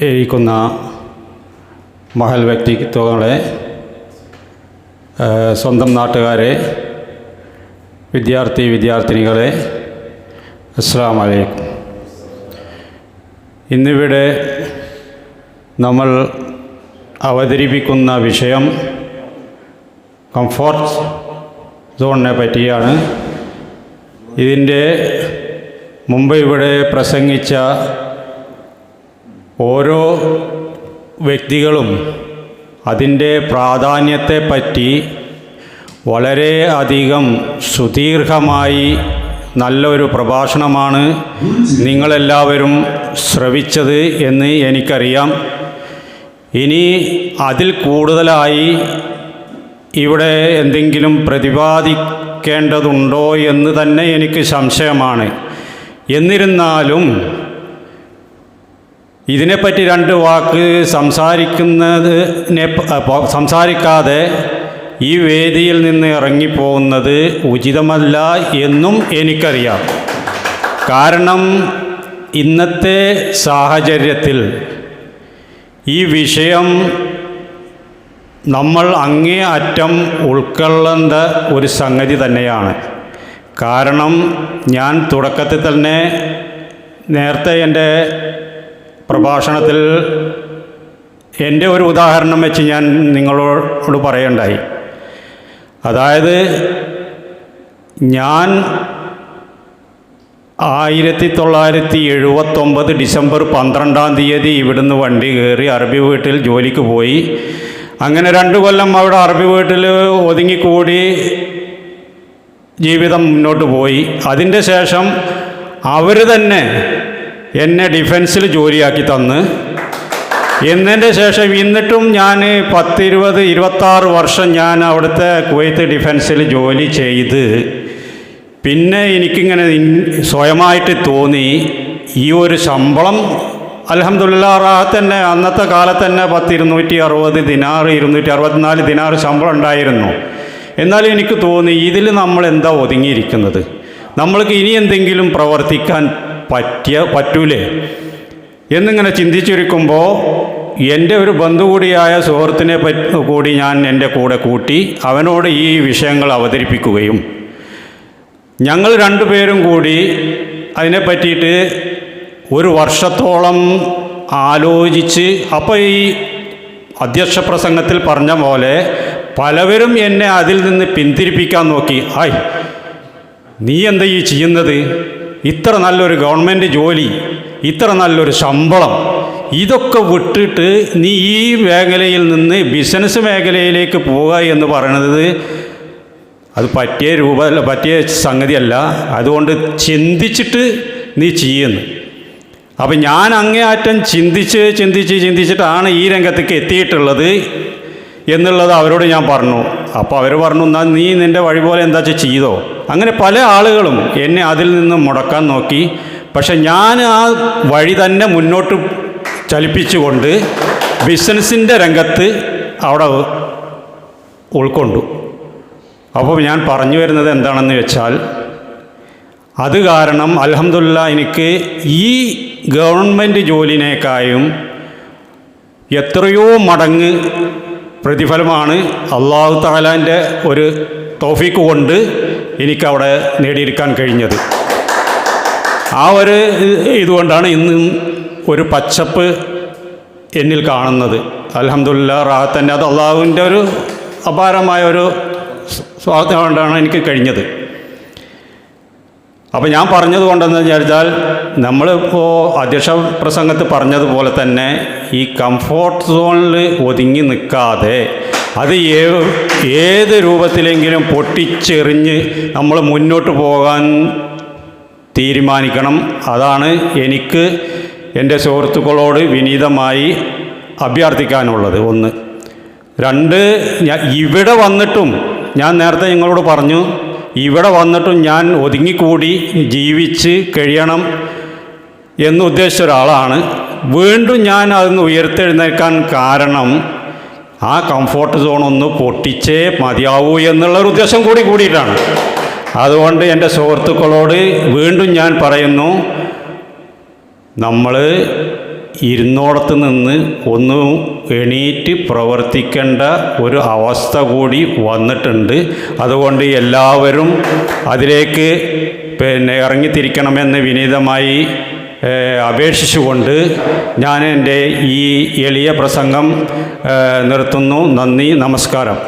ഇരിക്കുന്ന മഹൽ വ്യക്തിത്വങ്ങളെ സ്വന്തം നാട്ടുകാരെ വിദ്യാർത്ഥി വിദ്യാർത്ഥിനികളെ അസ്സാം വലൈക്കും ഇന്നിവിടെ നമ്മൾ അവതരിപ്പിക്കുന്ന വിഷയം കംഫോർട്ട് സോണിനെ പറ്റിയാണ്. ഇതിന്റെ മുമ്പ് ഇവിടെ പ്രസംഗിച്ച ഓരോ വ്യക്തികളും അതിന്റെ പ്രാധാന്യത്തെപ്പറ്റി വളരെ അധികം സുദീർഘമായി നല്ലൊരു പ്രഭാഷണമാണ് നിങ്ങളെല്ലാവരും ശ്രവിച്ചത് എന്ന് എനിക്കറിയാം. ഇനി അതിൽ കൂടുതലായി ഇവിടെ എന്തെങ്കിലും പ്രതിപാദിക്കേണ്ടതുണ്ടോ എന്ന് തന്നെ എനിക്ക് സംശയമാണ്. എന്നിരുന്നാലും ഇതിനെപ്പറ്റി രണ്ട് വാക്ക് സംസാരിക്കുന്നതിനെ സംസാരിക്കാതെ ഈ വേദിയിൽ നിന്ന് ഇറങ്ങിപ്പോകുന്നത് ഉചിതമല്ല എന്നും എനിക്കറിയാം. കാരണം ഇന്നത്തെ സാഹചര്യത്തിൽ ഈ വിഷയം നമ്മൾ അങ്ങേ അറ്റം ഉൾക്കൊള്ളേണ്ട ഒരു സംഗതി തന്നെയാണ്. കാരണം ഞാൻ തുടക്കത്തിൽ തന്നെ നേരത്തെ എന്റെ പ്രഭാഷണത്തിൽ എന്റെ ഒരു ഉദാഹരണം വെച്ച് ഞാൻ നിങ്ങളോട് പറയണ്ടായി. അതായത് ഞാൻ ആയിരത്തി തൊള്ളായിരത്തി എഴുപത്തൊമ്പത് ഡിസംബർ പന്ത്രണ്ടാം തീയതി ഇവിടുന്ന് വണ്ടി കയറി അറബി വീട്ടിൽ ജോലിക്ക് പോയി. അങ്ങനെ രണ്ട് കൊല്ലം അവിടെ അറബി വീട്ടിൽ ഒതുങ്ങിക്കൂടി ജീവിതം മുന്നോട്ട് പോയി. അതിന്റെ ശേഷം അവർ തന്നെ എന്നെ ഡിഫൻസിൽ ജോലിയാക്കി തന്ന്. എന്നതിന്റെ ശേഷം ഇന്നിട്ടും ഞാൻ പത്തിരുപത് ഇരുപത്താറ് വർഷം ഞാൻ അവിടുത്തെ കുവൈത്ത് ഡിഫൻസിൽ ജോലി ചെയ്ത്. പിന്നെ എനിക്കിങ്ങനെ സ്വയമായിട്ട് തോന്നി ഈ ഒരു ശമ്പളം. അലഹമുല്ല തന്നെ അന്നത്തെ കാലത്ത് തന്നെ പത്ത് ഇരുന്നൂറ്റി അറുപത് ദിനാറ് ഇരുന്നൂറ്റി അറുപത്തിനാല് ദിനാറ് ശമ്പളം ഉണ്ടായിരുന്നു. എന്നാലും എനിക്ക് തോന്നി ഇതിൽ നമ്മൾ എന്താ ഒതുങ്ങിയിരിക്കുന്നത്? നമ്മൾക്ക് ഇനി എന്തെങ്കിലും പ്രവർത്തിക്കാൻ പറ്റിയ പറ്റൂലേ? എന്നിങ്ങനെ ചിന്തിച്ചിരിക്കുമ്പോൾ എന്റെ ഒരു ബന്ധു കൂടിയായ സുഹൃത്തിനെ കൂടി ഞാൻ എന്റെ കൂടെ കൂട്ടി അവനോട് ഈ വിഷയങ്ങൾ അവതരിപ്പിക്കുകയും ഞങ്ങൾ രണ്ടുപേരും കൂടി അതിനെ പറ്റിയിട്ട് ഒരു വർഷത്തോളം ആലോചിച്ച് അപ്പോൾ ഈ അധ്യക്ഷ പ്രസംഗത്തിൽ പറഞ്ഞ പോലെ പലവരും എന്നെ അതിൽ നിന്ന് പിന്തിരിപ്പിക്കാൻ നോക്കി. ഹായ് നീ എന്താ ഈ ചെയ്യുന്നത്? ഇത്ര നല്ലൊരു ഗവൺമെന്റ് ജോലി ഇത്ര നല്ലൊരു ശമ്പളം ഇതൊക്കെ വിട്ടിട്ട് നീ ഈ മേഖലയിൽ നിന്ന് ബിസിനസ് മേഖലയിലേക്ക് പോവുക എന്ന് പറയുന്നത് അത് പറ്റിയ രൂപ പറ്റിയ സംഗതിയല്ല. അതുകൊണ്ട് ചിന്തിച്ചിട്ട് നീ ചെയ്യുന്നു. അപ്പം ഞാൻ അങ്ങേയറ്റം ചിന്തിച്ച് ചിന്തിച്ച് ചിന്തിച്ചിട്ടാണ് ഈ രംഗത്തേക്ക് എത്തിയിട്ടുള്ളത്. എന്നുള്ളത് അവരോട് ഞാൻ പറഞ്ഞു. അപ്പോൾ അവർ പറഞ്ഞു എന്നാൽ നീ നിന്റെ വഴി പോലെ എന്താ വെച്ചാൽ ചെയ്തോ? അങ്ങനെ പല ആളുകളും എന്നെ അതിൽ നിന്ന് മുടക്കാൻ നോക്കി. പക്ഷെ ഞാൻ ആ വഴി തന്നെ മുന്നോട്ട് ചലിപ്പിച്ചുകൊണ്ട് ബിസിനസ്സിന്റെ രംഗത്ത് അവിടെ ഉൾക്കൊണ്ടു. അപ്പോൾ ഞാൻ പറഞ്ഞു വരുന്നത് എന്താണെന്ന് വെച്ചാൽ അത് കാരണം അലഹമുല്ല എനിക്ക് ഈ ഗവൺമെന്റ് ജോലിനേക്കായും എത്രയോ മടങ്ങ് പ്രതിഫലമാണ് അള്ളാഹു താലാന്റെ ഒരു തോഫിക്ക് കൊണ്ട് എനിക്കവിടെ നേടിയെടുക്കാൻ കഴിഞ്ഞത്. ആ ഒരു ഇതുകൊണ്ടാണ് ഇന്ന് ഒരു പച്ചപ്പ് എന്നിൽ കാണുന്നത്. അലഹമുല്ല റാഹത്തന്റെ അത് അള്ളാഹുവിന്റെ ഒരു അപാരമായ ഒരു സ്വാഗതം കൊണ്ടാണ് എനിക്ക് കഴിഞ്ഞത്. അപ്പോൾ ഞാൻ പറഞ്ഞത് കൊണ്ടെന്ന് വിചാരിച്ചാൽ നമ്മളിപ്പോൾ അധ്യക്ഷ പ്രസംഗത്ത് പറഞ്ഞതുപോലെ തന്നെ ഈ കംഫോർട്ട് സോണിൽ ഒതുങ്ങി നിൽക്കാതെ അത് ഏത് രൂപത്തിലെങ്കിലും പൊട്ടിച്ചെറിഞ്ഞ് നമ്മൾ മുന്നോട്ട് പോകാൻ തീരുമാനിക്കണം. അതാണ് എനിക്ക് എന്റെ സുഹൃത്തുക്കളോട് വിനീതമായി അഭ്യർത്ഥിക്കാനുള്ളത്. ഒന്ന്. രണ്ട് ഇവിടെ വന്നിട്ടും ഞാൻ നേരത്തെ നിങ്ങളോട് പറഞ്ഞു ഇവിടെ വന്നിട്ടും ഞാൻ ഒതുങ്ങിക്കൂടി ജീവിച്ച് കഴിയണം എന്നുദ്ദേശിച്ച ഒരാളാണ്. വീണ്ടും ഞാൻ അതൊന്ന് ഉയർത്തെഴുന്നേക്കാൻ കാരണം ആ കംഫോർട്ട് സോൺ ഒന്ന് പൊട്ടിച്ചേ മതിയാവൂ എന്നുള്ള ഒരു ഉദ്ദേശം കൂടി കൂടിയിട്ടാണ്. അതുകൊണ്ട് എന്റെ സുഹൃത്തുക്കളോട് വീണ്ടും ഞാൻ പറയുന്നു നമ്മൾ ഇരുന്നോടത്ത് നിന്ന് ഒന്ന് എണീറ്റ് പ്രവർത്തിക്കേണ്ട ഒരു അവസ്ഥ കൂടി വന്നിട്ടുണ്ട്. അതുകൊണ്ട് എല്ലാവരും അതിലേക്ക് പിന്നെ ഇറങ്ങിത്തിരിക്കണമെന്ന് വിനീതമായി അപേക്ഷിച്ചുകൊണ്ട് ഞാൻ എന്റെ ഈ എളിയ പ്രസംഗം നിർത്തുന്നു. നന്ദി നമസ്കാരം.